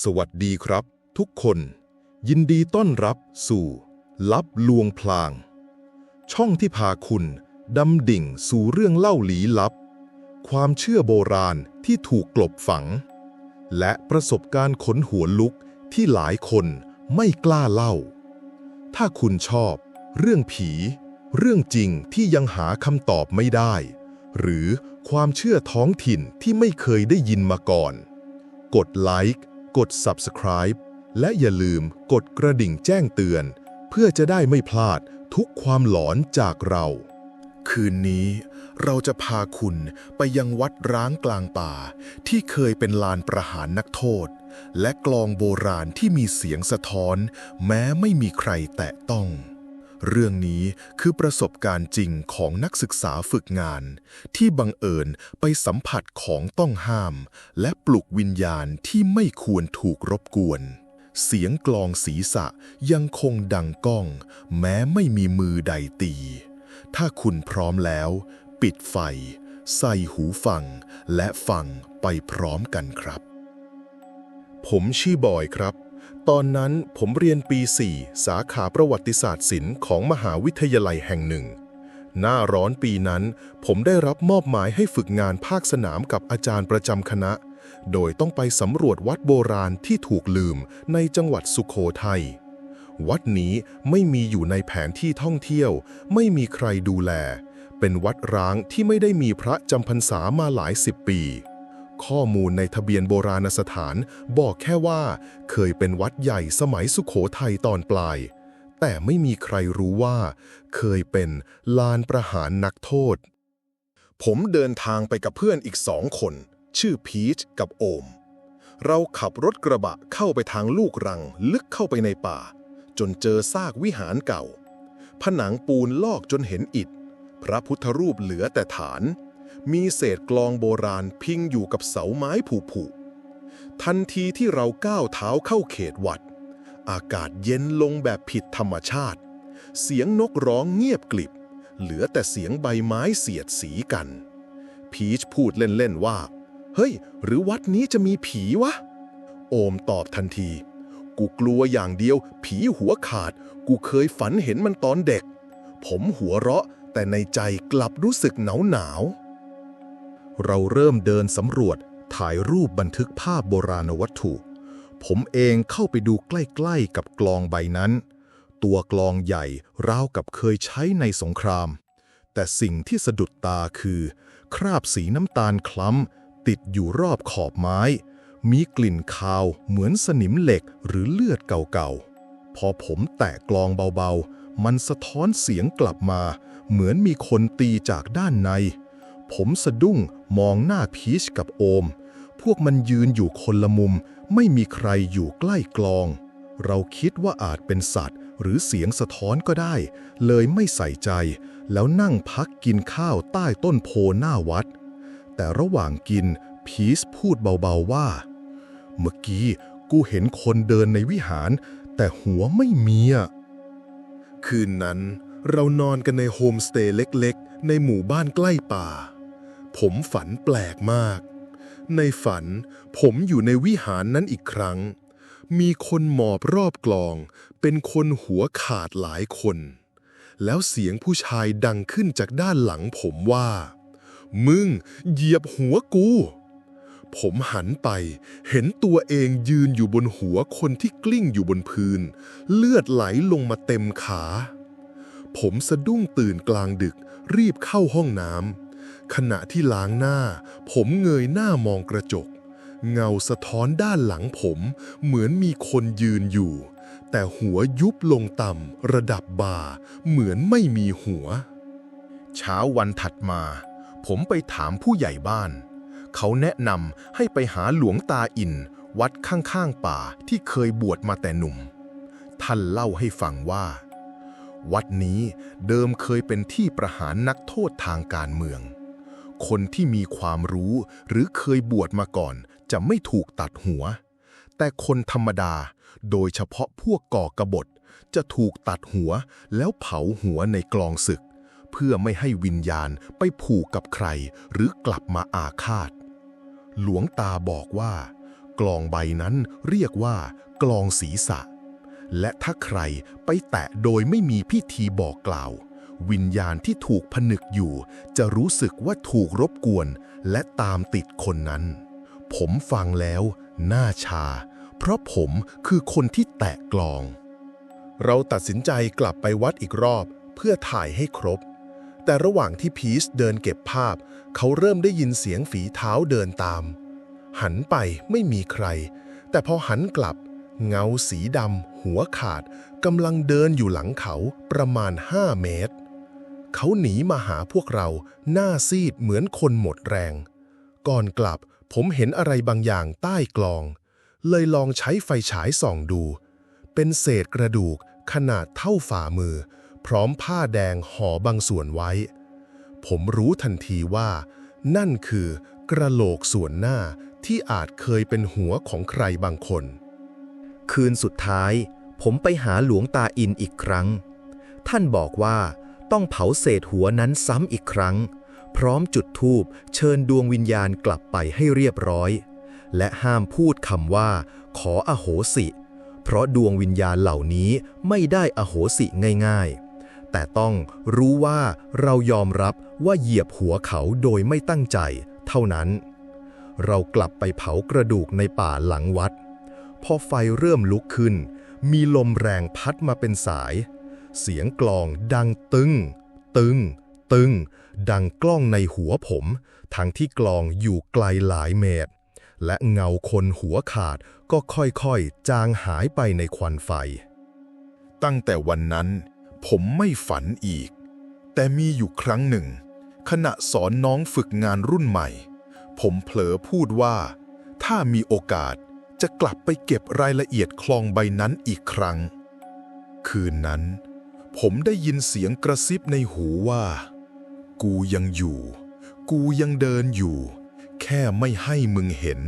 สวัสดีครับ ทุกคน ยินดีต้อนรับสู่ ลับลวงพลาง ช่องที่พาคุณดำดิ่งสู่เรื่องเล่าลี้ลับ ความเชื่อโบราณที่ถูกกลบฝัง และประสบการณ์ขนหัวลุกที่หลายคนไม่กล้าเล่า ถ้าคุณชอบ เรื่องผี เรื่องจริงที่ยังหาคำตอบไม่ได้ หรือความเชื่อท้องถิ่นที่ไม่เคยได้ยินมาก่อน กดไลค์ กด Subscribe และอย่าลืมกดกระดิ่งแจ้งเตือน เพื่อจะได้ไม่พลาดทุกความหลอนจากเรา คืนนี้เราจะพาคุณไปยังวัดร้างกลางป่า ที่เคยเป็นลานประหารนักโทษ และกลองโบราณที่มีเสียงสะท้อน แม้ไม่มีใครแตะต้อง เรื่องนี้คือประสบการณ์จริงของนักศึกษาฝึกงาน ที่บังเอิญไปสัมผัสของต้องห้าม และปลุกวิญญาณที่ไม่ควรถูกรบกวน เสียงกลองศีรษะยังคงดังก้อง แม้ไม่มีมือใดตี ถ้าคุณพร้อมแล้ว ปิดไฟ ใส่หูฟัง และฟังไปพร้อมกันครับ ผมชื่อบอยครับ ตอนนั้นผมเรียนปี 4 สาขาประวัติศาสตร์ศิลป์ของมหาวิทยาลัยแห่งหนึ่ง หน้าร้อนปีนั้น ผมได้รับมอบหมายให้ฝึกงานภาคสนามกับอาจารย์ประจำคณะ โดยต้องไปสำรวจวัดโบราณที่ถูกลืมในจังหวัดสุขโขทัย วัดนี้ไม่มีอยู่ในแผนที่ท่องเที่ยว ไม่มีใครดูแล เป็นวัดร้างที่ไม่ได้มีพระจำพรรษามาหลายสิบปี ข้อมูลในทะเบียนโบราณสถาน บอกแค่ว่า เคยเป็นวัดใหญ่สมัยสุขโขทัยตอนปลาย แต่ไม่มีใครรู้ว่า เคยเป็นลานประหารนักโทษ ผมเดินทางไปกับเพื่อนอีกสองคน ชื่อพีชกับโอม เราขับรถกระบะเข้าไปทางลูกรังลึกเข้าไปในป่า จนเจอซากวิหารเก่า ผนังปูนลอกจนเห็นอิฐ พระพุทธรูปเหลือแต่ฐาน มีเศษกลองโบราณพิงอยู่กับเสาไม้ผุๆทันทีที่เราก้าวเท้าเข้าเขตวัด อากาศเย็นลงแบบผิดธรรมชาติ เสียงนกร้องเงียบกลิบ เหลือแต่เสียงใบไม้เสียดสีกัน พีชพูดเล่น ๆ ว่า เฮ้ย หรือวัดนี้จะมีผีวะ โอมตอบทันที กูกลัวอย่างเดียว ผีหัวขาด กูเคยฝันเห็นมันตอนเด็ก ผมหัวเราะแต่ในใจกลับรู้สึกหนาวหนาว เราเริ่มเดินสำรวจถ่ายรูปบันทึกภาพโบราณวัตถุ ผมเองเข้าไปดูใกล้ๆกับกลองใบนั้น ตัวกลองใหญ่ราวกับเคยใช้ในสงคราม แต่สิ่งที่สะดุดตาคือ คราบสีน้ำตาลคล้ำติดอยู่รอบขอบไม้ มีกลิ่นคาวเหมือนสนิมเหล็กหรือเลือดเก่าๆ พอผมแตะกลองเบาๆ มันสะท้อนเสียงกลับมา เหมือนมีคนตีจากด้านใน ผมสะดุ้งมองหน้าพีชกับโอม พวกมันยืนอยู่คนละมุม ไม่มีใครอยู่ใกล้กลอง เราคิดว่าอาจเป็นสัตว์ หรือเสียงสะท้อนก็ได้ เลยไม่ใส่ใจ แล้วนั่งพักกินข้าวใต้ต้นโพหน้าวัด แต่ระหว่างกินพีชพูดเบาๆว่า เมื่อกี้กูเห็นคนเดินในวิหาร แต่หัวไม่มีอะคืนนั้นเรานอนกันในโฮมสเตย์เล็กๆ ในหมู่บ้านใกล้ป่า ผมฝันแปลกมาก ในฝันผมอยู่ในวิหารนั้นอีกครั้ง มีคนหมอบรอบกลอง เป็นคนหัวขาดหลายคน แล้วเสียงผู้ชายดังขึ้นจากด้านหลังผมว่า มึงเหยียบหัวกู ผมหันไปเห็นตัวเองยืนอยู่บนหัวคนที่กลิ้งอยู่บนพื้น เลือดไหลลงมาเต็มขา ผมสะดุ้งตื่นกลางดึกรีบเข้าห้องน้ำ ขณะที่ล้างหน้า ผมเงยหน้ามองกระจก เงาสะท้อนด้านหลังผม เหมือนมีคนยืนอยู่ แต่หัวยุบลงต่ำระดับบ่า เหมือนไม่มีหัว เช้าวันถัดมา ผมไปถามผู้ใหญ่บ้าน เขาแนะนำให้ไปหาหลวงตาอิน วัดข้างๆป่าที่เคยบวชมาแต่หนุ่ม ท่านเล่าให้ฟังว่าวัดนี้เดิมเคยเป็นที่ประหารนักโทษทางการเมือง คนที่มีความรู้หรือเคยบวชมาก่อน จะไม่ถูกตัดหัว แต่คนธรรมดา โดยเฉพาะพวกก่อกบฏ จะถูกตัดหัวแล้วเผาหัวในกลองศึก เพื่อไม่ให้วิญญาณไปผูกกับใคร หรือกลับมาอาฆาต หลวงตาบอกว่า กลองใบนั้นเรียกว่า กลองศีรษะ และถ้าใครไปแตะโดยไม่มีพิธีบอกกล่าว วิญญาณที่ถูกผนึกอยู่ จะรู้สึกว่าถูกรบกวน และตามติดคนนั้น ผมฟังแล้วหน้าชา เพราะผมคือคนที่แตะกลอง เราตัดสินใจกลับไปวัดอีกรอบ เพื่อถ่ายให้ครบ แต่ระหว่างที่พีชเดินเก็บภาพ เขาเริ่มได้ยินเสียงฝีเท้าเดินตาม หันไปไม่มีใคร แต่พอหันกลับเงาสีดำหัวขาดกำลังเดินอยู่หลังเขาประมาณ 5 เมตร เขาหนีมาหาพวกเราหน้าซีดเหมือนคนหมดแรง ก่อนกลับผมเห็นอะไรบางอย่างใต้กลอง เลยลองใช้ไฟฉายส่องดู เป็นเศษกระดูกขนาดเท่าฝ่ามือ พร้อมผ้าแดงห่อบางส่วนไว้ ผมรู้ทันทีว่า นั่นคือกระโหลกส่วนหน้าที่อาจเคยเป็นหัวของใครบางคน คืนสุดท้าย ผมไปหาหลวงตาอินอีกครั้ง ท่านบอกว่า ต้องเผาเศษหัวนั้นซ้ำอีกครั้ง พร้อมจุดธูปเชิญดวงวิญญาณกลับไปให้เรียบร้อย และห้ามพูดคำว่า ขออโหสิ เพราะดวงวิญญาณเหล่านี้ไม่ได้อโหสิง่ายๆ แต่ต้องรู้ว่าเรายอมรับว่าเหยียบหัวเขาโดยไม่ตั้งใจ เท่านั้น เรากลับไปเผากระดูกในป่าหลังวัด พอไฟเริ่มลุกขึ้น มีลมแรงพัดมาเป็นสาย เสียงกลองดังตึง ตึง ตึง ดังกล้องในหัวผม ทั้งที่กลองอยู่ไกลหลายเมตร และเงาคนหัวขาดก็ค่อยๆ จางหายไปในควันไฟ ตั้งแต่วันนั้น ผมไม่ฝันอีก แต่มีอยู่ครั้งหนึ่ง ขณะสอนน้องฝึกงานรุ่นใหม่ ผมเผลอพูดว่า ถ้ามีโอกาสจะกลับไปเก็บรายละเอียดคลองใบนั้นอีกครั้ง คืนนั้น ผมได้ยินเสียงกระซิบในหูว่า กูยังอยู่ กูยังเดินอยู่ แค่ไม่ให้มึงเห็น